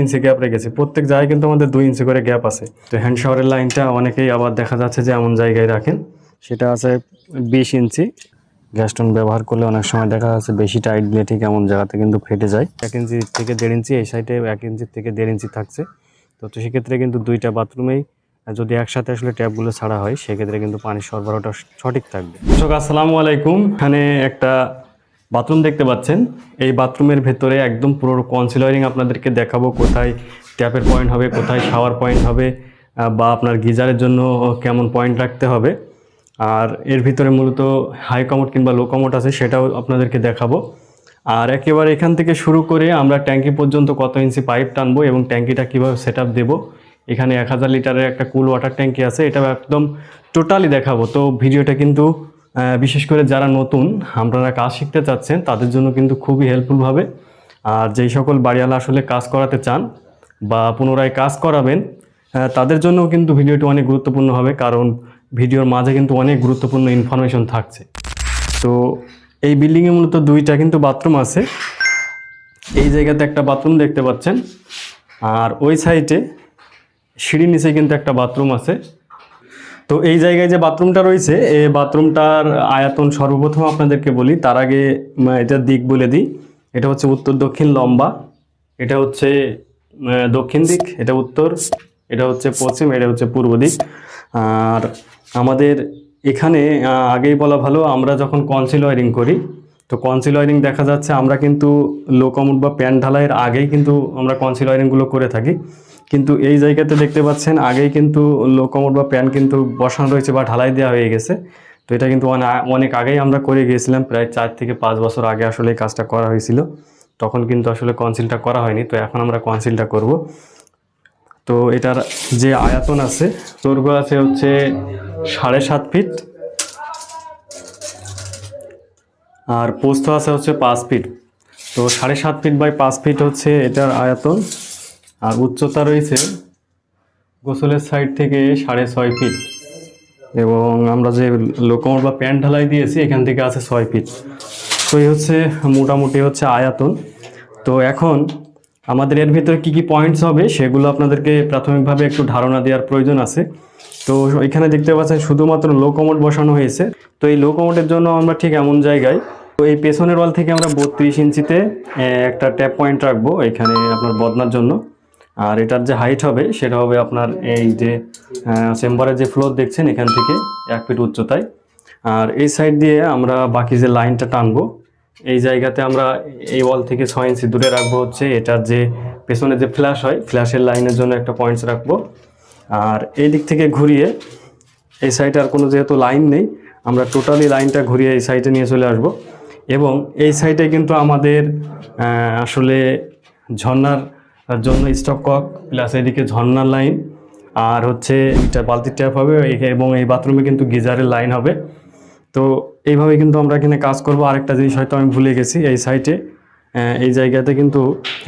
ইঞ্চি gap রেখেছি। প্রত্যেক জায়গায় কিন্তু আমাদের দুই ইঞ্চি করে গ্যাপ আছে। তো হ্যান্ড শাওয়ারের লাইনটা অনেকেই আবার দেখা যাচ্ছে যে এমন জায়গায় রাখেন। সেটা আছে বিশ ইঞ্চি গ্যাস্টন ব্যবহার করলে অনেক সময় দেখা যাচ্ছে বেশি টাইট দিলে ঠিক এমন জায়গাতে কিন্তু ফেটে যায়। এক ইঞ্চি থেকে দেড় ইঞ্চি এই সাইডে এক ইঞ্চি থেকে দেড় ইঞ্চি থাকছে। তো তো সেক্ষেত্রে কিন্তু দুইটা বাথরুমেই যদি একসাথে আসলে ট্যাপগুলো ছাড়া হয়, সেক্ষেত্রে কিন্তু পানির সরবরাহটা সঠিক থাকবে। আসসালামু আলাইকুম। এখানে একটা বাথরুম দেখতে পাচ্ছেন? এই বাথরুমের ভেতরে একদম পুরো কনসিলারিং আপনাদেরকে দেখাবো কোথায় ট্যাপের পয়েন্ট হবে, কোথায় শাওয়ার পয়েন্ট হবে বা আপনার গিজারের জন্য কেমন পয়েন্ট রাখতে হবে। আর এর ভিতরে মূলত হাই কমোড কিংবা লো কমোড আছে, সেটাও আপনাদেরকে দেখাবো। আর একেবারে এখান থেকে শুরু করে আমরা ট্যাঙ্কি পর্যন্ত কত ইঞ্চি পাইপ টানবো এবং ট্যাঙ্কিটা কীভাবে সেট আপ দেবো। এখানে এক হাজার লিটারের একটা কুল ওয়াটার ট্যাঙ্কি আছে, এটাও একদম টোটালি দেখাবো। তো ভিডিওটা কিন্তু বিশেষ করে যারা নতুন আপনারা কাজ শিখতে চাচ্ছেন, তাদের জন্য কিন্তু খুবই হেল্পফুল হবে আর যেই সকল বাড়িওয়ালা আসলে কাজ করাতে চান বা পুনরায় কাজ করাবেন তাদের জন্যও কিন্তু ভিডিওটি অনেক গুরুত্বপূর্ণ হবে, কারণ ভিডিওর মাঝে কিন্তু অনেক গুরুত্বপূর্ণ ইনফরমেশন থাকছে। তো এই বিল্ডিংয়ে মূলত দুইটা কিন্তু বাথরুম আছে। এই জায়গাতে একটা বাথরুম দেখতে পাচ্ছেন, আর ওই সাইডে সিঁড়ির নিচে কিন্তু একটা বাথরুম আছে। তো এই জায়গায় যে বাথরুমটা রয়েছে এই বাথরুমটার আয়তন সর্বপ্রথম আপনাদেরকে বলি, তার আগে এটার দিক বলে দিই। এটা হচ্ছে উত্তর, দক্ষিণ, লম্বা। এটা হচ্ছে দক্ষিণ দিক, এটা উত্তর, এটা হচ্ছে পশ্চিম, এটা হচ্ছে পূর্ব দিক। আর আমাদের এখানে আগেই বলা ভালো, আমরা যখন কনসিল ওয়ারিং করি, তো কনসিল ওয়ারিং দেখা যাচ্ছে আমরা কিন্তু লো কমোড বা প্যান ঢালাইয়ের আগেই কিন্তু আমরা কনসিল ওয়ারিংগুলো করে থাকি। কিন্তু এই জায়গাতে দেখতে পাচ্ছেন, আগেই কিন্তু লো কমোড বা প্যান কিন্তু বসানো রয়েছে বা ঢালাই দেওয়া হয়ে গেছে। তো এটা কিন্তু অনে- অনেক আগেই আমরা করে গিয়েছিলাম, প্রায় চার থেকে পাঁচ বছর আগে আসলে এই কাজটা করা হয়েছিল। তখন কিন্তু আসলে কনসিলটা করা হয়নি, তো এখন আমরা কনসিলটা করব। তো এটার যে আয়তন আছে দৈর্ঘ্য আছে হচ্ছে সাড়ে সাত ফিট। আর পোস্ত আছে হচ্ছে পাঁচ ফিট। তো সাড়ে সাত ফিট বাই পাঁচ ফিট হচ্ছে এটার আয়তন। আর উচ্চতা রয়েছে গোসলের সাইড থেকে সাড়ে ছয় ফিট এবং আমরা যে লোকমোট বা প্যান্ট ঢালাই দিয়েছি, এখান থেকে আছে ছয় ফিট তো এই হচ্ছে মোটামুটি হচ্ছে আয়াতন তো এখন আমাদের এর ভিতরে কি কি পয়েন্টস হবে, সেগুলো আপনাদেরকে প্রাথমিকভাবে একটু ধারণা দেওয়ার প্রয়োজন আছে। তো এখানে দেখতে পাচ্ছেন শুধুমাত্র লো কমোড বসানো হয়েছে। তো এই লো কমোডের জন্য আমরা ঠিক এমন জায়গায়, তো এই পেছনের ওয়াল থেকে আমরা বত্রিশ ইঞ্চিতে একটা ট্যাপ পয়েন্ট রাখব এখানে আপনার বদনার জন্য। আর এটার যে হাইট হবে, সেটা হবে আপনার এই যে চেম্বারের যে ফ্লোর দেখছেন এখান থেকে এক ফিট উচ্চতায়। আর এই সাইড দিয়ে আমরা বাকি যে লাইনটা টানবো, এই জায়গাতে আমরা এই ওয়াল থেকে ছয় ইঞ্চি দূরে রাখব হচ্ছে এটার যে পেছনে যে ফ্ল্যাশ হয় ফ্ল্যাশের লাইনের জন্য একটা পয়েন্টস রাখব। আর এই দিক থেকে ঘুরিয়ে, এই সাইডে আর কোনো যেহেতু লাইন নেই, আমরা টোটালি লাইনটা ঘুরিয়ে এই সাইডে নিয়ে চলে আসব। এবং এই সাইডে কিন্তু আমাদের আসলে ঝর্নার জন্য স্টক কক প্লাস এদিকে ঝর্নার লাইন আর হচ্ছে এটা বালতির ট্যাপ হবে এবং এই বাথরুমে কিন্তু গিজারের লাইন হবে। তো এইভাবে কিন্তু আমরা এখানে কাজ করব। আরেকটা জিনিস হয়তো আমি ভুলে গেছি এই সাইটে এই জায়গাতে কিন্তু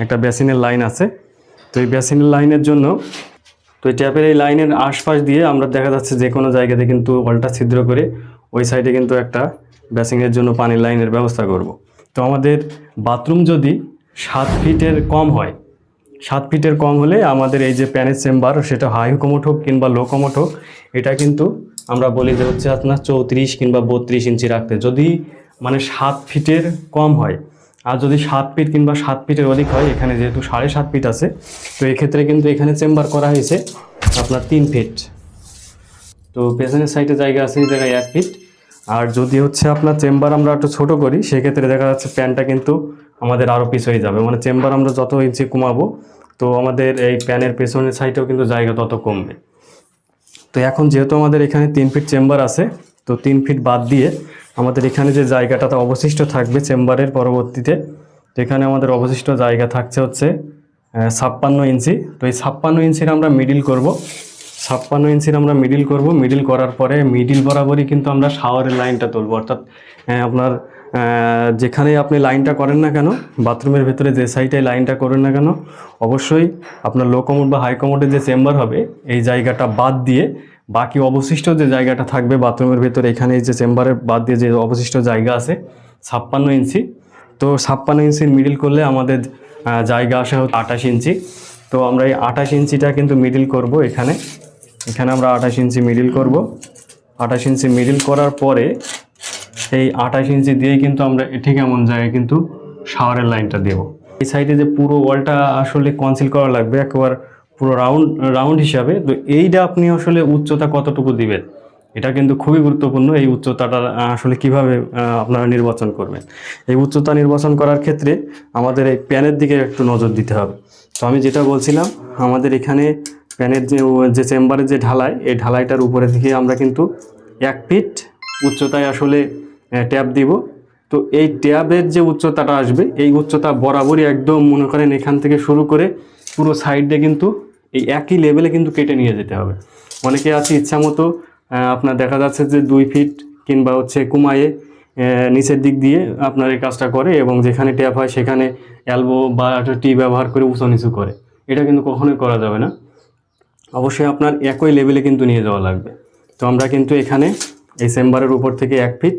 একটা বেসিনের লাইন আছে। তো এই বেসিনের লাইনের জন্য তো এই ট্যাপের এই লাইনের আশপাশ দিয়ে আমরা দেখা যাচ্ছে যে কোনো জায়গাতে কিন্তু ওয়ালটা ছিদ্র করে ওই সাইডে কিন্তু একটা বেসিংয়ের জন্য পানির লাইনের ব্যবস্থা করব। তো আমাদের বাথরুম যদি সাত ফিটের কম হয় সাত ফিটের কম হলে আমাদের এই যে প্যানের চেম্বার, সেটা হাই কমোট হোক কিংবা লো কমোট হোক, এটা কিন্তু আমরা বলি যে হচ্ছে আপনার চৌত্রিশ কিংবা বত্রিশ ইঞ্চি রাখতে। যদি মানে সাত ফিটের কম হয়, আর যদি সাত ফিট কিংবা সাত ফিটের অধিক হয়, এখানে যেহেতু সাড়ে সাত ফিট আছে, তো এক্ষেত্রে কিন্তু এখানে চেম্বার করা হয়েছে আপনার তিন ফিট। তো পেছনের সাইডে জায়গা আছে, এই জায়গায় এক ফিট। আর যদি হচ্ছে আপনার চেম্বার আমরা একটু ছোট করি, সেক্ষেত্রে দেখা যাচ্ছে প্যানটা কিন্তু আমাদের আরও পিছ হয়ে যাবে। মানে চেম্বার আমরা যত ইঞ্চি কমাবো, তো আমাদের এই প্যানের পেছনের সাইডেও কিন্তু জায়গা তত কমবে। তো এখন যেহেতু আমাদের এখানে তিন ফিট চেম্বার আছে, তো তিন ফিট বাদ দিয়ে আমাদের এখানে যে জায়গাটা অবশিষ্ট থাকবে চেম্বারের পরবর্তীতে, তো এখানে আমাদের অবশিষ্ট জায়গা থাকছে হচ্ছে ছাপ্পান্ন ইঞ্চি তো এই ছাপ্পান্ন ইঞ্চির আমরা মিডিল করব। ছাপ্পান্ন ইঞ্চির আমরা মিডিল করব। মিডিল করার পরে মিডিল বরাবরই কিন্তু আমরা শাওয়ারের লাইনটা তুলব। অর্থাৎ আপনার যেখানে আপনি লাইনটা করেন না কেন, বাথরুমের ভেতরে যে সাইডে লাইনটা করেন না কেন, অবশ্যই আপনার লো কমোড বা হাই কমোডের যে চেম্বার হবে, এই জায়গাটা বাদ দিয়ে বাকি অবশিষ্ট যে জায়গাটা থাকবে বাথরুমের ভেতরে, এখানে যে চেম্বারের বাদ দিয়ে যে অবশিষ্ট জায়গা আছে, ছাপ্পান্ন ইঞ্চি। তো ছাপ্পান্ন ইঞ্চির মিডিল করলে আমাদের জায়গা আসে হচ্ছে আঠাশ ইঞ্চি। তো আমরা এই আঠাশ ইঞ্চিটা কিন্তু মিডিল করব এখানে। এখানে আমরা আঠাশ ইঞ্চি মিডিল করব। আঠাশ ইঞ্চি মিডিল করার পরে এই আঠাশ ইঞ্চি দিয়েই কিন্তু আমরা ঠিক এমন জায়গায় কিন্তু শাওয়ারের লাইনটা দেব। এই সাইডে যে পুরো ওয়ালটা আসলে কনসিল করা লাগবে, একবার পুরো রাউন্ড রাউন্ড হিসাবে, তো এইটা আপনি আসলে উচ্চতা কতটুকু দিবেন? এটা কিন্তু খুবই গুরুত্বপূর্ণ, এই উচ্চতাটা আসলে কীভাবে আপনারা নির্বাচন করবেন। এই উচ্চতা নির্বাচন করার ক্ষেত্রে আমাদের এই প্যানের দিকে একটু নজর দিতে হবে। তো আমি যেটা বলছিলাম, আমাদের এখানে প্যানের যে যে চেম্বারের যে ঢালাই, এই ঢালাইটার উপরে থেকে আমরা কিন্তু এক ফিট উচ্চতায় আসলে ট্যাপ দিব। তো এই ট্যাবের যে উচ্চতাটা আসবে, এই উচ্চতা বরাবরই একদম মনে করেন এখান থেকে শুরু করে পুরো সাইডে কিন্তু এই একই লেভেলে কিন্তু কেটে নিয়ে যেতে হবে। অনেকে আছে ইচ্ছা মতো আপনার দেখা যাচ্ছে যে দুই ফিট কিংবা হচ্ছে কুমায়ে নিচের দিক দিয়ে আপনার এই কাজটা করে এবং যেখানে ট্যাপ হয় সেখানে অ্যালবো বা টি ব্যবহার করে উঁচু নিচু করে। এটা কিন্তু কখনোই করা যাবে না। অবশ্যই আপনার একই লেভেলে কিন্তু নিয়ে যাওয়া লাগবে। তো আমরা কিন্তু এখানে এই চেম্বারের উপর থেকে এক ফিট।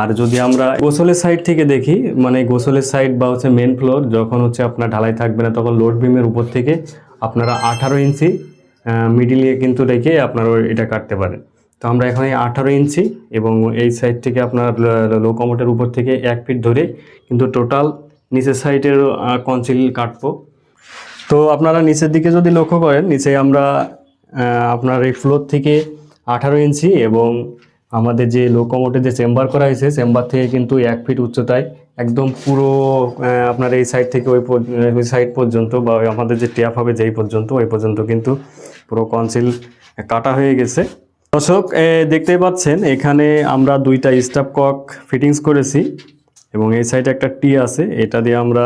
আর যদি আমরা গোসলের সাইড থেকে দেখি মানে গোসলের সাইড বা হচ্ছে মেন ফ্লোর যখন হচ্ছে আপনার ঢালাই থাকবে না, তখন লোড বিমের উপর থেকে আপনারা আঠারো ইঞ্চি মিডিলে কিন্তু রেখে আপনারা এটা কাটতে পারেন। তো আমরা এখানে আঠারো ইঞ্চি এবং এই সাইড থেকে আপনার লো কমোটের উপর থেকে এক ফিট ধরে কিন্তু টোটাল নিচের সাইডের কনসিল কাটবো। তো আপনারা নিচের দিকে যদি লক্ষ্য করেন, নিচে আমরা আপনার এই ফ্লোর থেকে আঠারো ইঞ্চি এবং আমাদের যে লোকোমোটে যে চেম্বার করা হয়েছে চেম্বার থেকে কিন্তু এক ফিট উচ্চতায় একদম পুরো আপনার এই সাইড থেকে ওই ওই সাইড পর্যন্ত বা আমাদের যে ট্যাপ হবে যেই পর্যন্ত, ওই পর্যন্ত কিন্তু পুরো কনসিল কাটা হয়ে গেছে। দর্শক দেখতেই পাচ্ছেন, এখানে আমরা দুইটা স্টাফ কক ফিটিংস করেছি এবং এই সাইডে একটা টি আছে, এটা দিয়ে আমরা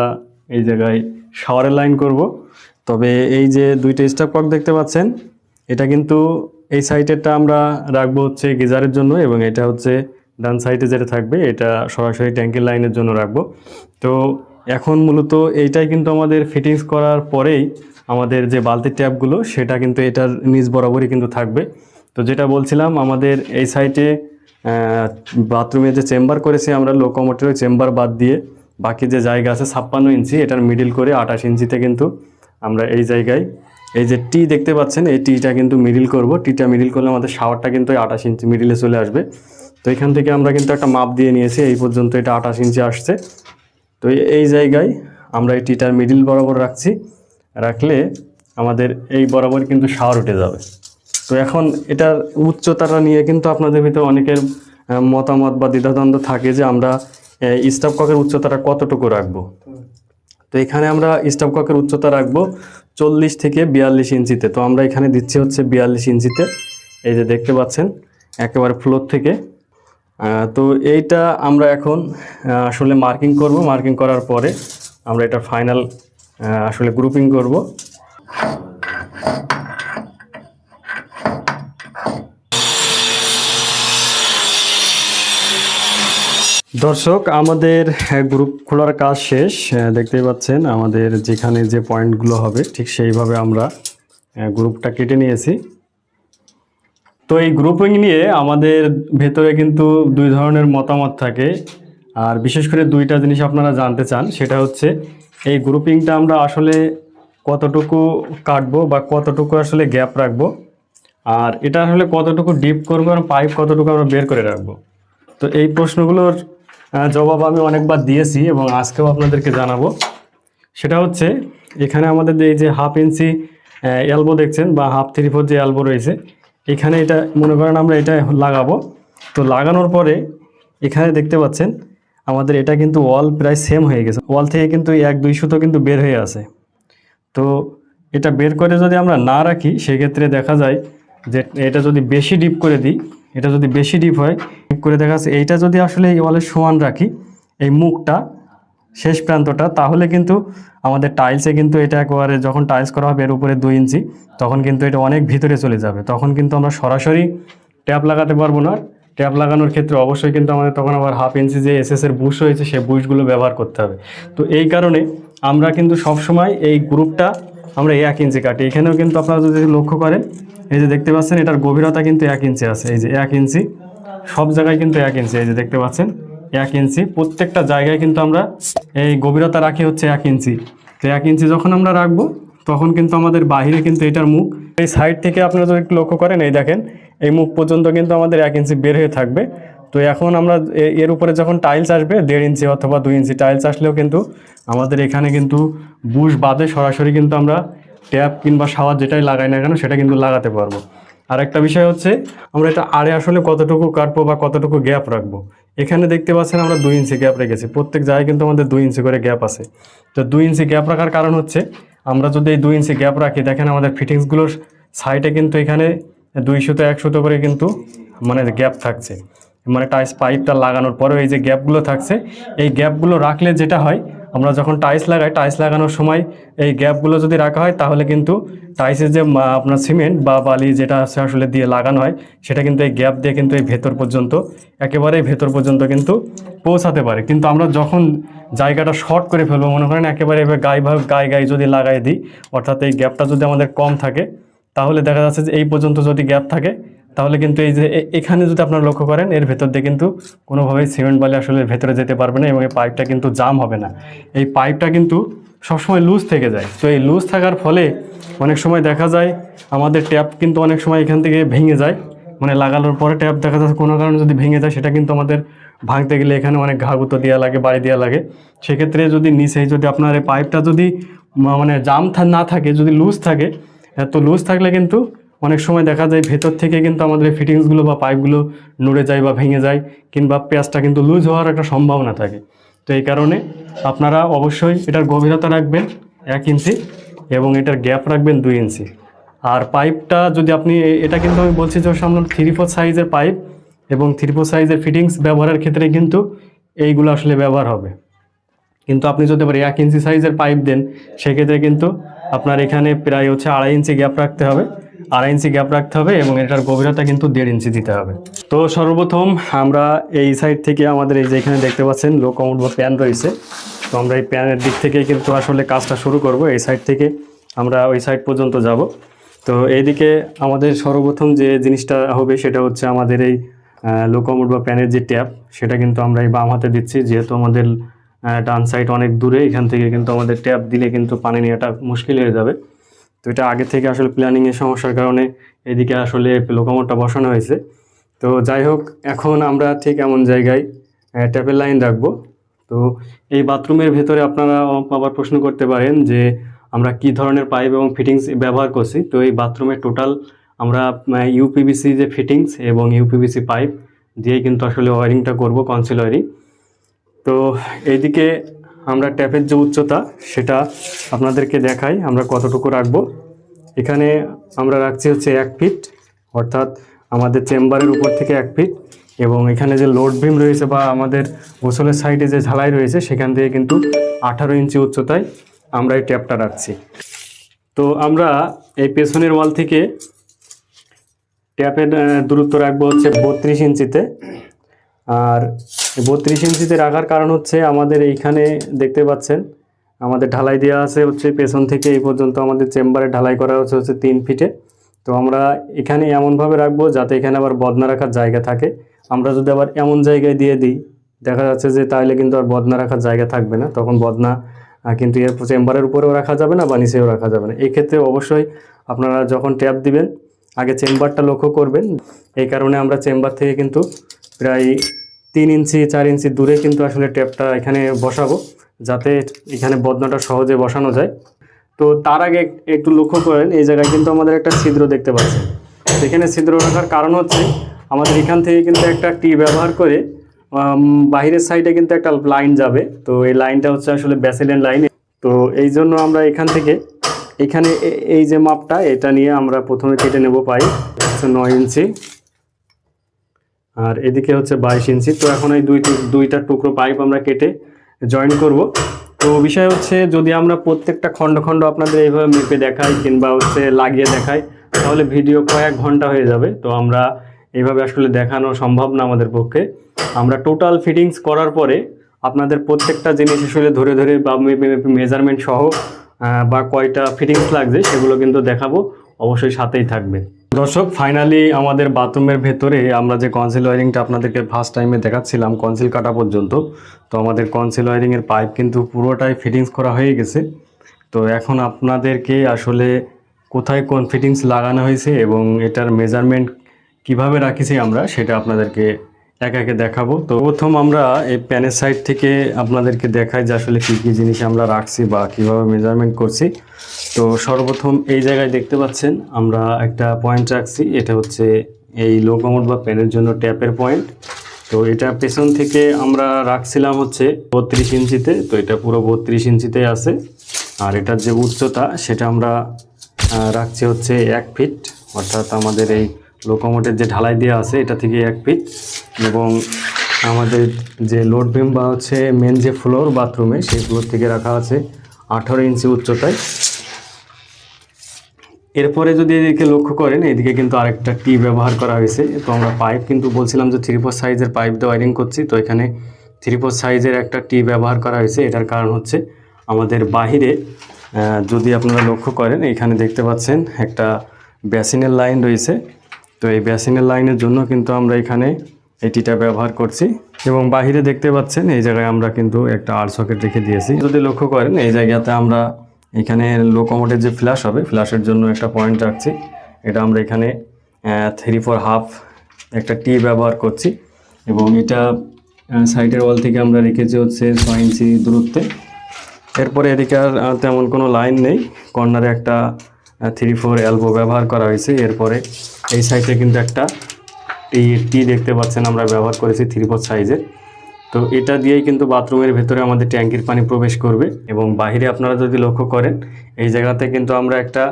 এই জায়গায় শাওয়ারের লাইন করব। তবে এই যে দুইটা স্টাফ কক দেখতে পাচ্ছেন, এটা কিন্তু এই সাইটেরটা আমরা রাখব হচ্ছে গিজারের জন্য এবং এটা হচ্ছে ডান সাইডে যেটা থাকবে, এটা সরাসরি ট্যাঙ্কের লাইনের জন্য রাখব। তো এখন মূলত এইটাই কিন্তু আমাদের ফিটিংস করার পরেই আমাদের যে বালতির ট্যাপগুলো, সেটা কিন্তু এটার নিচ বরাবরই কিন্তু থাকবে। তো যেটা বলছিলাম, আমাদের এই সাইটে বাথরুমে যে চেম্বার করেছি আমরা লোকোমোটিভের চেম্বার বাদ দিয়ে, বাকি যে জায়গা আছে ছাপ্পান্ন ইঞ্চি, এটার মিডিল করে আঠাশ ইঞ্চিতে কিন্তু আমরা এই জায়গায় এই যে টি দেখতে পাচ্ছেন, এই টিটা কিন্তু মিডিল করব। টিটা মিডিল করলে আমাদের শাওয়ারটা কিন্তু আঠাশ ইঞ্চি মিডিলে চলে আসবে। তো এখান থেকে আমরা কিন্তু একটা মাপ দিয়ে নিয়েছি, এই পর্যন্ত এটা আঠাশ ইঞ্চি আসছে। তো এই- জায়গায় আমরা এই টিটার মিডিল বরাবর রাখছি। রাখলে আমাদের এই বরাবর কিন্তু শাওয়ার উঠে যাবে। তো এখন এটার উচ্চতাটা নিয়ে কিন্তু আপনাদের ভিতরে অনেকের মতামত বা দ্বিধাদ্বন্দ্ব থাকে যে আমরা স্টাফ ককের উচ্চতাটা কতটুকু রাখব। তো এখানে আমরা স্টাফ ককের উচ্চতা রাখব। চল্লিশ থেকে বিয়াল্লিশ ইঞ্চিতে। তো আমরা এখানে দিচ্ছি হচ্ছে বিয়াল্লিশ ইঞ্চিতে। এই যে দেখতে পাচ্ছেন, একেবারে ফ্লোর থেকে। তো এইটা আমরা এখন আসলে মার্কিং করব। মার্কিং করার পরে আমরা এটা ফাইনাল আসলে গ্রুপিং করব। দর্শক, আমাদের গ্রুপ খোলার কাজ শেষ। দেখতেই পাচ্ছেন, আমাদের যেখানে যে পয়েন্টগুলো হবে, ঠিক সেইভাবে আমরা গ্রুপটা কেটে নিয়েছি। তো এই গ্রুপিং নিয়ে আমাদের ভেতরে কিন্তু দুই ধরনের মতামত থাকে। আর বিশেষ করে দুইটা জিনিস আপনারা জানতে চান, সেটা হচ্ছে, এই গ্রুপিংটা আমরা আসলে কতটুকু কাটবো বা কতটুকু আসলে গ্যাপ রাখব? আর এটা আসলে কতটুকু ডিপ করব আর পাইপ কতটুকু আমরা বের করে রাখব? তো এই প্রশ্নগুলোর জবাব আমি অনেকবার দিয়েছি এবং আজকেও আপনাদেরকে জানাব। সেটা হচ্ছে, এখানে আমাদের এই যে হাফ ইঞ্চি এলবো দেখছেন বা হাফ থ্রি ফোর যে এলবো রয়েছে, এখানে এটা মনে করেন আমরা এটা লাগাবো। তো লাগানোর পরে এখানে দেখতে পাচ্ছেন, আমাদের এটা কিন্তু ওয়াল প্রায় সেম হয়ে গেছে। ওয়াল থেকে কিন্তু এক দুই সুতো কিন্তু বের হয়ে আছে। তো এটা বের করে যদি আমরা না রাখি, সেক্ষেত্রে দেখা যায় যে এটা যদি বেশি ডিপ করে দিই এটা যদি বেশি ডিপ হয় করে দেখা যাচ্ছে এইটা যদি আসলে এই ওয়ালের সমান রাখি, এই মুখটা, শেষ প্রান্তটা, তাহলে কিন্তু আমাদের টাইলসে কিন্তু এটা একবারে যখন টাইলস করা হবে এর উপরে দুই ইঞ্চি, তখন কিন্তু এটা অনেক ভিতরে চলে যাবে। তখন কিন্তু আমরা সরাসরি ট্যাপ লাগাতে পারব না। ট্যাপ লাগানোর ক্ষেত্রে অবশ্যই কিন্তু আমাদের তখন আবার হাফ ইঞ্চি যে এসএস এর বুশ রয়েছে সেই বুশগুলো ব্যবহার করতে হবে। তো এই কারণে আমরা কিন্তু সবসময় এই গ্রুপটা আমরা এক ইঞ্চি কাটি। এখানেও কিন্তু আপনারা যদি লক্ষ্য করেন, এই যে দেখতে পাচ্ছেন, এটার গভীরতা কিন্তু এক ইঞ্চি আছে। এই যে এক ইঞ্চি, সব জায়গায় কিন্তু এক ইঞ্চি। এই যে দেখতে পাচ্ছেন, এক ইঞ্চি। প্রত্যেকটা জায়গায় কিন্তু আমরা এই গভীরতা রাখি হচ্ছে এক ইঞ্চি। তো এক ইঞ্চি যখন আমরা রাখব, তখন কিন্তু আমাদের বাহিরে কিন্তু এটার মুখ, এই সাইড থেকে আপনারা যদি লক্ষ্য করেন, এই দেখেন, এই মুখ পর্যন্ত কিন্তু আমাদের এক ইঞ্চি বের হয়ে থাকবে। তো এখন আমরা এর উপরে যখন টাইলস আসবে, দেড় ইঞ্চি অথবা দুই ইঞ্চি টাইলস আসলেও কিন্তু আমাদের এখানে কিন্তু বুশ বাদে সরাসরি কিন্তু আমরা ট্যাপ কিংবা শাওয়ার যেটাই লাগাই না কেন, সেটা কিন্তু লাগাতে পারব। আর একটা বিষয় হচ্ছে, আমরা এটা আড়ে আসলে কতটুকু কাটবো বা কতটুকু গ্যাপ রাখব? এখানে দেখতে পাচ্ছেন আমরা দুই ইঞ্চি গ্যাপ রেখেছি। প্রত্যেক জায়গায় কিন্তু আমাদের দুই ইঞ্চি করে গ্যাপ আছে। তো দুই ইঞ্চি গ্যাপ রাখার কারণ হচ্ছে, আমরা যদি এই দুই ইঞ্চি গ্যাপ রাখি, দেখেন আমাদের ফিটিংসগুলোর সাইডে কিন্তু এখানে দুই সুতো এক করে কিন্তু মানে গ্যাপ থাকছে। মানে টাইস পাইপটা লাগানোর পরেও এই যে গ্যাপগুলো থাকছে, এই গ্যাপগুলো রাখলে যেটা হয়, আমরা যখন টাইলস লাগাই টাইলস লাগানোর সময় এই গ্যাপগুলো যদি রাখা হয়, তাহলে কিন্তু টাইসের যে আপনার সিমেন্ট বা বালি যেটা আসলে দিয়ে লাগানো হয়, সেটা কিন্তু এই গ্যাপ দিয়ে কিন্তু এই ভেতর পর্যন্ত একেবারে ভেতর পর্যন্ত কিন্তু পৌঁছাতে পারে। কিন্তু আমরা যখন জায়গাটা শর্ট করে ফেলব, মনে করেন একেবারে এবার গায়ে গায়ে গায়ে যদি লাগাই দিই, অর্থাৎ এই গ্যাপটা যদি আমাদের কম থাকে, তাহলে দেখা যাচ্ছে যে এই পর্যন্ত যদি গ্যাপ থাকে তাহলে কিন্তু এই যে এখানে যদি আপনারা লক্ষ্য করেন, এর ভেতর দিয়ে কিন্তু কোনোভাবেই সিমেন্ট বালি আসলে ভেতরে যেতে পারবে না এবং এই পাইপটা কিন্তু জাম হবে না। এই পাইপটা কিন্তু সবসময় লুজ থেকে যায়। তো এই লুজ থাকার ফলে অনেক সময় দেখা যায় আমাদের ট্যাপ কিন্তু অনেক সময় এখান থেকে ভেঙে যায়। মানে লাগানোর পরে ট্যাপ দেখা যাচ্ছে কোনো কারণে যদি ভেঙে যায়, সেটা কিন্তু আমাদের ভাঙতে গেলে এখানে অনেক ঘাগুতো দেওয়া লাগে বাড়ি দেওয়া লাগে। সেক্ষেত্রে যদি নিচে যদি আপনার এই পাইপটা যদি মানে জাম না থাকে, যদি লুজ থাকে, এত লুজ থাকলে কিন্তু অনেক সময় দেখা যায় ভেতর থেকে কিন্তু আমাদের ফিটিংসগুলো বা পাইপগুলো নড়ে যায় বা ভেঙে যায়, কিংবা পেঁয়াজটা কিন্তু লুজ হওয়ার একটা সম্ভাবনা থাকে। তো এই কারণে আপনারা অবশ্যই এটার গভীরতা রাখবেন এক ইঞ্চি এবং এটার গ্যাপ রাখবেন দুই ইঞ্চি। আর পাইপটা যদি আপনি এটা কিন্তু আমি বলছি যে সামনে থ্রি ফোর সাইজের পাইপ এবং থ্রি ফোর সাইজের ফিটিংস ব্যবহারের ক্ষেত্রে কিন্তু এইগুলো আসলে ব্যবহার হবে। কিন্তু আপনি যদি আবার এক ইঞ্চি সাইজের পাইপ দেন, সেক্ষেত্রে কিন্তু আপনার এখানে প্রায় হচ্ছে আড়াই ইঞ্চি গ্যাপ রাখতে হবে। আড়াই ইঞ্চি গ্যাপ রাখতে হবে এবং এটার গভীরতা কিন্তু দেড় ইঞ্চি দিতে হবে। তো সর্বপ্রথম আমরা এই সাইড থেকে আমাদের এই যে এখানে দেখতে পাচ্ছেন লো কমোড বা প্যান রয়েছে। তো আমরা এই প্যানের দিক থেকে কিন্তু আসলে কাজটা শুরু করব। এই সাইড থেকে আমরা ওই সাইড পর্যন্ত যাব। তো এইদিকে আমাদের সর্বপ্রথম যে জিনিসটা হবে সেটা হচ্ছে আমাদের এই লোকোমোড বা প্যানের যে ট্যাপ সেটা কিন্তু আমরা এই বাম হাতে দিচ্ছি। যেহেতু আমাদের ডান সাইড অনেক দূরে, এখান থেকে কিন্তু আমাদের ট্যাপ দিলে কিন্তু পানি নেওয়াটা মুশকিল হয়ে যাবে। তো এটা আগে থেকে আসলে প্ল্যানিংয়ের সমস্যার কারণে এদিকে আসলে লোকোমোটটা বসানো হয়েছে। তো যাই হোক, এখন আমরা ঠিক এমন জায়গায় ট্যাপের লাইন রাখব। তো এই বাথরুমের ভেতরে আপনারা আবার প্রশ্ন করতে পারেন যে আমরা কি ধরনের পাইপ এবং ফিটিংস ব্যবহার করছি। তো এই বাথরুমের টোটাল আমরা ইউপিবিসি যে ফিটিংস এবং ইউপিবিসি পাইপ দিয়ে কিন্তু আসলে ওয়ারিংটা করব কনসিল ওয়ারিং তো এইদিকে আমরা ট্যাপের যে উচ্চতা, সেটা আপনাদেরকে দেখাই, আমরা কতটুকু রাখব। এখানে আমরা রাখছি হচ্ছে এক ফিট, অর্থাৎ আমাদের চেম্বারের উপর থেকে এক ফিট, এবং এখানে যে লোড বিম রয়েছে বা আমাদের গোসলের সাইডে যে ঝালাই রয়েছে, সেখান থেকে কিন্তু আঠারো ইঞ্চি উচ্চতায় আমরা এই ট্যাপটা রাখছি। তো আমরা এই পেছনের ওয়াল থেকে ট্যাপের দূরত্ব রাখব হচ্ছে বত্রিশ ইঞ্চিতে। আর বত্রিশ ইঞ্চিতে রাখার কারণ হচ্ছে আমাদের এইখানে দেখতে পাচ্ছেন, আমাদের ঢালাই দেওয়া আছে হচ্ছে পেছন থেকে এই পর্যন্ত আমাদের চেম্বারে ঢালাই করা হচ্ছে হচ্ছে তিন ফিটে। তো আমরা এখানে এমনভাবে রাখব যাতে এখানে আবার বদনা রাখার জায়গা থাকে। আমরা যদি আবার এমন জায়গায় দিয়ে দিই, দেখা যাচ্ছে যে তাহলে কিন্তু আর বদনা রাখার জায়গা থাকবে না। তখন বদনা কিন্তু এর চেম্বারের উপরেও রাখা যাবে না বা নিচেও রাখা যাবে না। এক্ষেত্রে অবশ্যই আপনারা যখন ট্যাপ দিবেন, আগে চেম্বারটা লক্ষ্য করবেন। এই কারণে আমরা চেম্বার থেকে কিন্তু প্রায় তিন ইঞ্চি চার ইঞ্চি দূরে কিন্তু আসলে ট্যাপটা এখানে বসাবো যাতে এখানে বদনাটা সহজে বসানো যায়। তো তার আগে একটু লক্ষ্য করেন এই জায়গায় কিন্তু আমাদের একটা ছিদ্র দেখতে পাচ্ছেন। এখানে ছিদ্র রাখার কারণ হচ্ছে আমাদের এখান থেকে কিন্তু একটা টি ব্যবহার করে আম, বাইরের সাইডে কিন্তু একটা লাইন যাবে। তো এই লাইনটা হচ্ছে আসলে ব্যাসিলেন লাইন। তো এই জন্য আমরা এখান থেকে এখানে এই যে মাপটা এটা নিয়ে আমরা প্রথমে কেটে নেব পাই নয় ইঞ্চি। আর এদিকে হচ্ছে বাইশ ইঞ্চি। তো এখন এই দুই দুইটা টুকরো পাইপ আমরা কেটে জয়েন করব। তো বিষয় হচ্ছে যদি আমরা প্রত্যেকটা খণ্ড খণ্ড আপনাদের এইভাবে মেপে দেখাই কিংবা হচ্ছে লাগিয়ে দেখাই, তাহলে ভিডিও কয়েক ঘণ্টা হয়ে যাবে। তো আমরা এইভাবে আসলে দেখানো সম্ভব না আমাদের পক্ষে। আমরা টোটাল ফিটিংস করার পরে আপনাদের প্রত্যেকটা জিনিস আসলে ধরে ধরে বা মেজারমেন্ট সহ বা কয়টা ফিটিংস লাগছে সেগুলো কিন্তু দেখাবো। অবশ্যই সাথেই থাকবে। দর্শক ফাইনালি আমাদের বাথরুমের ভেতরে আমরা যে কনসিল ওয়ারিংটা আপনাদেরকে ফার্স্ট টাইমে দেখাচ্ছিলাম কনসিল কাটা পর্যন্ত, তো আমাদের কনসিল ওয়ারিংয়ের পাইপ কিন্তু পুরোটাই ফিটিংস করা হয়ে গেছে। তো এখন আপনাদেরকে আসলে কোথায় কোন ফিটিংস লাগানো হয়েছে এবং এটার মেজারমেন্ট কীভাবে রাখিছি আমরা, সেটা আপনাদেরকে একে একে দেখাবো। তো প্রথম আমরা এই প্যানের সাইড থেকে আপনাদেরকে দেখাই যে আসলে কী কী জিনিস আমরা রাখছি বা কীভাবে মেজারমেন্ট করছি। তো সর্বপ্রথম এই জায়গায় দেখতে পাচ্ছেন, আমরা একটা পয়েন্ট রাখছি। এটা হচ্ছে এই লোকোমোট বা প্যানের জন্য ট্যাপের পয়েন্ট তো এটা পেছন থেকে আমরা রাখছিলাম হচ্ছে বত্রিশ ইঞ্চিতে। তো এটা পুরো বত্রিশ ইঞ্চিতে আছে। আর এটার যে উচ্চতা, সেটা আমরা রাখছি হচ্ছে এক ফিট অর্থাৎ আমাদের এই লোকোমোটের যে ঢালাই দেওয়া আছে, এটা থেকে এক ফিট এবং আমাদের যে লোড বিম বা হচ্ছে মেন যে ফ্লোর বাথরুমে সেই ফ্লোর থেকে রাখা আছে আঠারো ইঞ্চি উচ্চতায়। এরপরে যদি এদিকে লক্ষ্য করেন, এদিকে কিন্তু আরেকটা টি ব্যবহার করা হয়েছে। তো আমরা পাইপ কিন্তু বলছিলাম যে থ্রি ফোর সাইজের পাইপ দিয়ে ওয়ারিং করছি। তো এখানে থ্রি ফোর সাইজের একটা টি ব্যবহার করা হয়েছে। এটার কারণ হচ্ছে আমাদের বাহিরে যদি আপনারা লক্ষ্য করেন, এখানে দেখতে পাচ্ছেন একটা বেসিনের লাইন রয়েছে। তো এই বেসিনের লাইনের জন্য কিন্তু আমরা এখানে এই টিটা ব্যবহার করছি এবং বাহিরে দেখতে পাচ্ছেন, এই জায়গায় আমরা কিন্তু একটা আর সকেট রেখে দিয়েছি। যদি লক্ষ্য করেন, এই জায়গাতে আমরা এখানে লোকোমোটের যে ফ্ল্যাশ হবে, ফ্ল্যাশের জন্য একটা পয়েন্ট রাখছি। এটা আমরা এখানে থ্রি ফোর হাফ একটা টি ব্যবহার করছি এবং এটা সাইডের ওয়াল থেকে আমরা রেখেছি হচ্ছে ছয় ইঞ্চি দূরত্বে। এরপরে এদিকে আর তেমন কোনো লাইন নেই। কর্নারে একটা থ্রি ফোর এলবো ব্যবহার করা হয়েছে। এরপরে এই সাইডে কিন্তু একটা টি টি দেখতে পাচ্ছেন আমরা ব্যবহার করেছি থ্রি ফোর সাইজের তো এটা দিয়েই কিন্তু বাথরুমের ভেতরে আমাদের ট্যাঙ্কির পানি প্রবেশ করবে এবং বাইরে আপনারা যদি লক্ষ্য করেন এই জায়গাতে কিন্তু আমরা একটা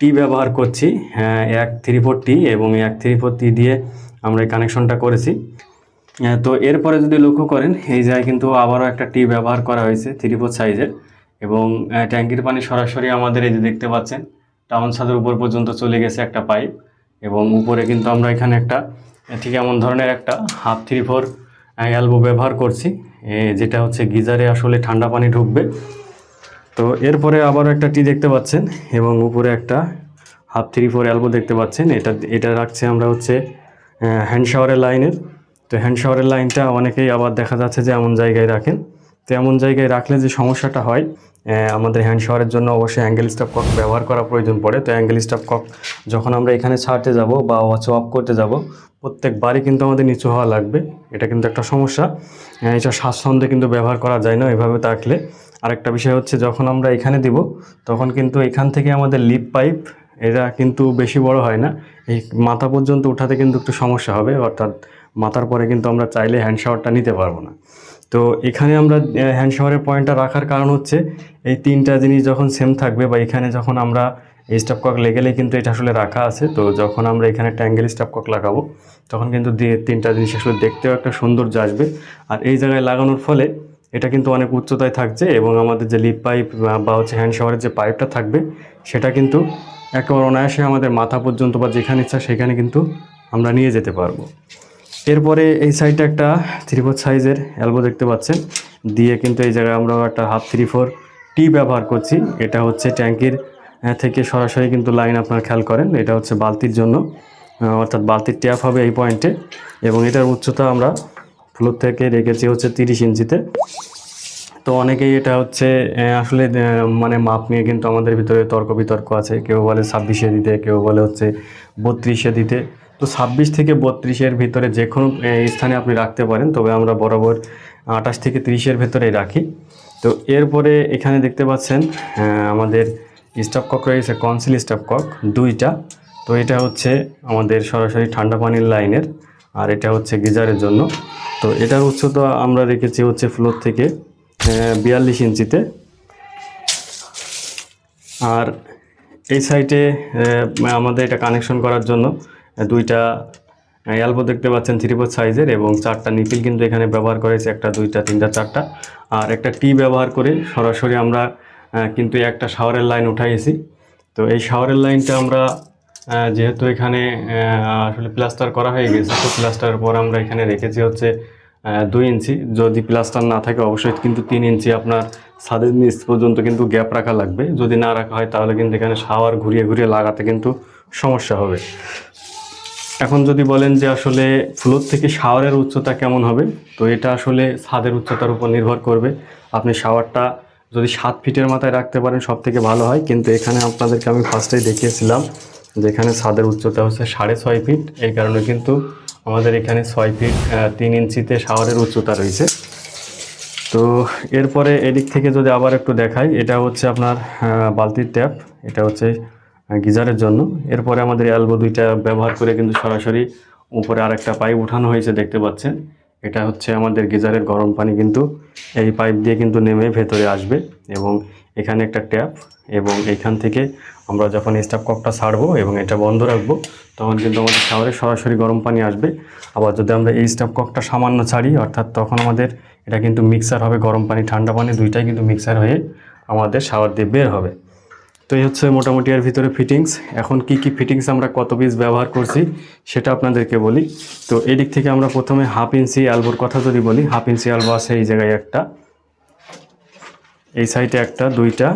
টি ব্যবহার করছি হ্যাঁ এক থ্রি ফোর টি এবং এক থ্রি ফোর টি দিয়ে আমরা এই কানেকশনটা করেছি। আহ, তো এরপরে যদি লক্ষ্য করেন এই জায়গায় কিন্তু আবারও একটা টি ব্যবহার করা হয়েছে থ্রি ফোর সাইজের এবং ট্যাঙ্কির পানি সরাসরি আমাদের এই যে দেখতে পাচ্ছেন টাউন ছাদের উপর পর্যন্ত চলে গেছে একটা পাইপ এবং উপরে কিন্তু আমরা এখানে একটা, ঠিক এমন ধরনের একটা হাফ থ্রি ফোর অ্যালবো ব্যবহার করছি যেটা হচ্ছে গিজারে আসলে ঠান্ডা পানি ঢুকবে। তো এরপরে আবারও একটা টি দেখতে পাচ্ছেন এবং উপরে একটা হাফ থ্রি ফোর অ্যালবো দেখতে পাচ্ছেন। এটা এটা রাখছি আমরা হচ্ছে হ্যান্ড শাওয়ারের লাইনের। তো হ্যান্ড শাওয়ারের লাইনটা অনেকেই আবার দেখা যাচ্ছে যে এমন জায়গায় রাখেন। তো এমন জায়গায় রাখলে যে সমস্যাটা হয় আমাদের হ্যান্ড শাওয়ারের জন্য অবশ্যই অ্যাঙ্গেল স্টাফ কক ব্যবহার করা প্রয়োজন পড়ে। তো অ্যাঙ্গেল স্টাফ কক যখন আমরা এখানে ছাড়তে যাব বা ওয়াচ অফ করতে যাব, প্রত্যেকবারই কিন্তু আমাদের নিচু হওয়া লাগবে। এটা কিন্তু একটা সমস্যা। এটা স্বাচ্ছন্দ্যে কিন্তু ব্যবহার করা যায় না এভাবে থাকলে আরেকটা বিষয় হচ্ছে যখন আমরা এখানে দিব, তখন কিন্তু এখান থেকে আমাদের লিপ পাইপ এটা কিন্তু বেশি বড় হয় না। এই মাথা পর্যন্ত উঠাতে কিন্তু একটু সমস্যা হবে, অর্থাৎ মাথার পরে কিন্তু আমরা চাইলে হ্যান্ড শাওয়ারটা নিতে পারব না। তো এখানে আমরা হ্যান্ড শাওয়ারের পয়েন্টটা রাখার কারণ হচ্ছে এই তিনটা জিনিস যখন সেম থাকবে বা এখানে যখন আমরা স্টাফ কক লেগেলে কিন্তু এটা আসলে রাখা আছে। তো যখন আমরা এখানে ট্যাঙ্গেল স্টাফ কক লাগাবো, তখন কিন্তু তিনটা জিনিস আসলে দেখতেও একটা সৌন্দর্য আসবে। আর এই জায়গায় লাগানোর ফলে এটা কিন্তু অনেক উচ্চতায় থাকছে এবং আমাদের যে লিপ পাইপ বা হচ্ছে হ্যান্ড শাওয়ারের যে পাইপটা থাকবে, সেটা কিন্তু একেবারে অনায়াসে আমাদের মাথা পর্যন্ত বা যেখানে ইচ্ছা সেখানে কিন্তু আমরা নিয়ে যেতে পারব। এরপরে এই সাইডে একটা থ্রি ফোর সাইজের অ্যালবো দেখতে পাচ্ছেন। দিয়ে কিন্তু এই জায়গায় আমরা একটা হাফ থ্রি ফোর টি ব্যবহার করছি। এটা হচ্ছে ট্যাঙ্কির থেকে সরাসরি কিন্তু লাইন আপনার খেয়াল করেন। এটা হচ্ছে বালতির জন্য অর্থাৎ বালতির ট্যাপ হবে এই পয়েন্টে এবং এটার উচ্চতা আমরা ফ্লোর থেকে রেখেছি হচ্ছে তিরিশ ইঞ্চিতে। তো অনেকেই এটা হচ্ছে আসলে মানে মাপ নিয়ে কিন্তু আমাদের ভিতরে তর্ক বিতর্ক আছে। কেউ বলে ছাব্বিশে দিতে, কেউ বলে হচ্ছে বত্রিশে দিতে। তো ছাব্বিশ থেকে বত্রিশের ভিতরে যে কোনো স্থানে আপনি রাখতে পারেন। তবে আমরা বরাবর আঠাশ থেকে তিরিশের ভেতরেই রাখি। তো এরপরে এখানে দেখতে পাচ্ছেন আমাদের স্টাফ কক রয়েছে, কনসিল স্টাফ কক দুইটা। তো এটা হচ্ছে আমাদের সরাসরি ঠান্ডা পানির লাইনের, আর এটা হচ্ছে গিজারের জন্য। তো এটার উচ্চতা আমরা রেখেছি হচ্ছে ফ্লোর থেকে বিয়াল্লিশ ইঞ্চিতে। আর এই সাইটে আমাদের এটা কানেকশন করার জন্য দুইটা অ্যালবো দেখতে পাচ্ছেন থ্রি ফোর সাইজের এবং চারটা নিপিল কিন্তু এখানে ব্যবহার করেছে, একটা, দুইটা, তিনটা, চারটা। আর একটা টি ব্যবহার করে সরাসরি আমরা কিন্তু একটা শাওয়ারের লাইন উঠাইছি। তো এই শাওয়ারের লাইনটা আমরা যেহেতু এখানে আসলে প্লাস্টার করা হয়ে গেছে, তো প্লাস্টারের পর আমরা এখানে রেখেছি হচ্ছে দুই ইঞ্চি। যদি প্লাস্টার না থাকে অবশ্যই কিন্তু তিন ইঞ্চি আপনার ছাদের নিচ পর্যন্ত কিন্তু গ্যাপ রাখা লাগবে। যদি না রাখা হয় তাহলে কিন্তু এখানে শাওয়ার ঘুরিয়ে ঘুরিয়ে লাগাতে কিন্তু সমস্যা হবে। এখন যদি বলেন যে আসলে ফ্লোর থেকে শাওয়ারের উচ্চতা কেমন হবে, তো এটা আসলে ছাদের উচ্চতার উপর নির্ভর করবে। আপনি শাওয়ারটা যদি সাত ফিটের মাথায় রাখতে পারেন সব থেকে ভালো হয়। কিন্তু এখানে আপনাদেরকে আমি ফার্স্টেই দেখিয়েছিলাম যেখানে ছাদের উচ্চতা হচ্ছে সাড়ে ছয় ফিট। এই কারণে কিন্তু আমাদের এখানে ছয় ফিট তিন ইঞ্চিতে শাওয়ারের উচ্চতা রয়েছে। তো এরপরে এদিক থেকে যদি আবার একটু দেখাই, এটা হচ্ছে আপনার বালতির ট্যাপ। এটা হচ্ছে গিজারের জন্য। এরপরে আমাদের অ্যালবো দুইটা ব্যবহার করে কিন্তু সরাসরি উপরে আরেকটা পাইপ উঠানো হয়েছে, দেখতে পাচ্ছেন। এটা হচ্ছে আমাদের গিজারের গরম পানি কিন্তু এই পাইপ দিয়ে কিন্তু নেমে ভেতরে আসবে এবং এখানে একটা ট্যাপ এবং এইখান থেকে আমরা যখন স্টাফ কপটা ছাড়বো এবং এটা বন্ধ রাখব, তখন কিন্তু আমাদের শাওয়ারে সরাসরি গরম পানি আসবে। আবার যদি আমরা এই স্টাফ ককটা সামান্য ছাড়ি, অর্থাৎ তখন আমাদের এটা কিন্তু মিক্সার হবে, গরম পানি, ঠান্ডা পানি, দুইটাই কিন্তু মিক্সার হয়ে আমাদের শাওয়ার দিয়ে বের হবে। তো এই হচ্ছে মোটামুটি এর ভিতরে ফিটিংস এখন কি কি ফিটিংস আমরা কত পিস ব্যবহার করছি, সেটা আপনাদেরকে বলি। তো এদিক থেকে আমরা প্রথমে হাফ ইঞ্চি অ্যালবোর কথা যদি বলি হাফ ইঞ্চি অ্যালবো আছে এই জায়গায় একটা। এই সাইডে একটা, দুইটা।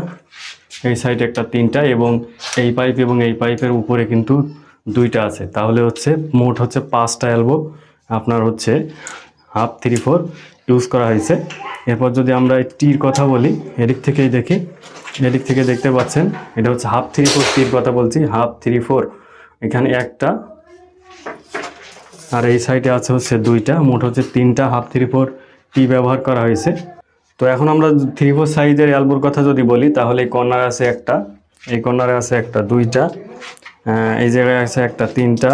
এই সাইডে একটা, তিনটা এবং এই পাইপ এবং এই পাইপের উপরে কিন্তু দুইটা আছে। তাহলে হচ্ছে মোট হচ্ছে পাঁচটা অ্যালবো আপনার হচ্ছে হাফ থ্রি ফোর ইউজ করা হয়েছে। এরপর যদি আমরা টির কথা বলি, এদিক থেকেই দেখি। এদিক থেকে দেখতে পাচ্ছেন, এটা হচ্ছে হাফ থ্রি ফোর টির কথা বলছি হাফ থ্রি ফোর এখানে একটা, আর এই সাইডে আছে হচ্ছে দুইটা, মোট হচ্ছে তিনটা হাফ থ্রি ফোর টি ব্যবহার করা হয়েছে। তো এখন আমরা থ্রি ফোর সাইজের অ্যালবোর কথা যদি বলি, তাহলে এই কর্নারে আছে একটা, এই কর্নারে আছে একটা, দুইটা এই জায়গায় আছে একটা, তিনটা,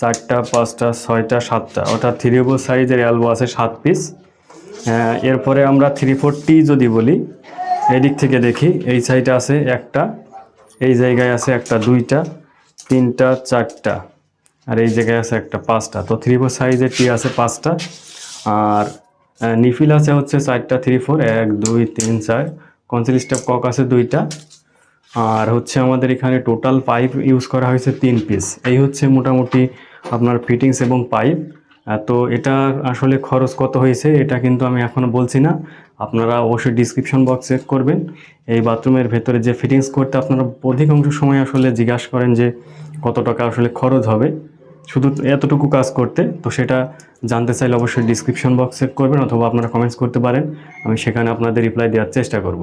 চারটা, পাঁচটা, ছয়টা, সাতটা। অর্থাৎ থ্রি ফোর সাইজের অ্যালবো আছে সাত পিস এরপরে আমরা থ্রি ফোর টি যদি বলি এদিক থেকে দেখি, এই সাইডে আছে একটা, এই জায়গায় আছে একটা, দুইটা, তিনটা, চারটা, আর এই জায়গায় আছে একটা, পাঁচটা। তো থ্রি ফোর সাইজের টি আছে পাঁচটা, আর নিফিল আছে হচ্ছে চারটা থ্রি ফোর এক, দুই, তিন, চার কনসিল স্টেপ কক আছে দুইটা, আর হচ্ছে আমাদের এখানে টোটাল পাইপ ইউজ করা হয়েছে তিন পিস এই হচ্ছে মোটামুটি আপনার ফিটিংস এবং পাইপ তো এটা আসলে খরচ কত হয়েছে এটা কিন্তু আমি এখনও বলছি না। আপনারা অবশ্যই ডিসক্রিপশন বক্স চেক করবেন। এই বাথরুমের ভেতরে যে ফিটিংস করতে আপনারা অধিকাংশ সময় আসলে জিজ্ঞাসা করেন যে কত টাকা আসলে খরচ হবে। শুধু এতটুকু কাজ করতে, তো সেটা জানতে চাইলে অবশ্যই ডিসক্রিপশন বক্স চেক করবেন অথবা আপনারা কমেন্টস করতে পারেন। আমি সেখানে আপনাদের রিপ্লাই দেওয়ার চেষ্টা করব।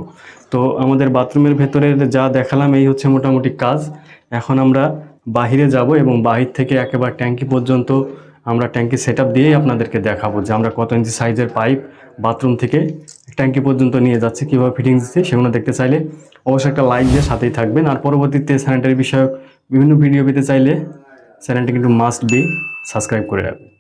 তো আমাদের বাথরুমের ভেতরে যা দেখালাম, এই হচ্ছে মোটামুটি কাজ। এখন আমরা বাহিরে যাব এবং বাহির থেকে একেবারে ট্যাঙ্কি পর্যন্ত আমরা ট্যাঙ্কি সেট দিয়েই আপনাদেরকে দেখাবো যে আমরা কত ইঞ্চি সাইজের পাইপ বাথরুম থেকে ট্যাঙ্কি পর্যন্ত নিয়ে যাচ্ছে, কীভাবে ফিটিং দিচ্ছে সেগুলো দেখতে চাইলে অবশ্যই একটা লাইক দিয়ে সাথেই থাকবেন। আর পরবর্তীতে স্যানিটারি বিষয়ক বিভিন্ন ভিডিও পেতে চাইলে চ্যানেলটি কিন্তু মাস্ট বি সাবস্ক্রাইব করে রাখবেন।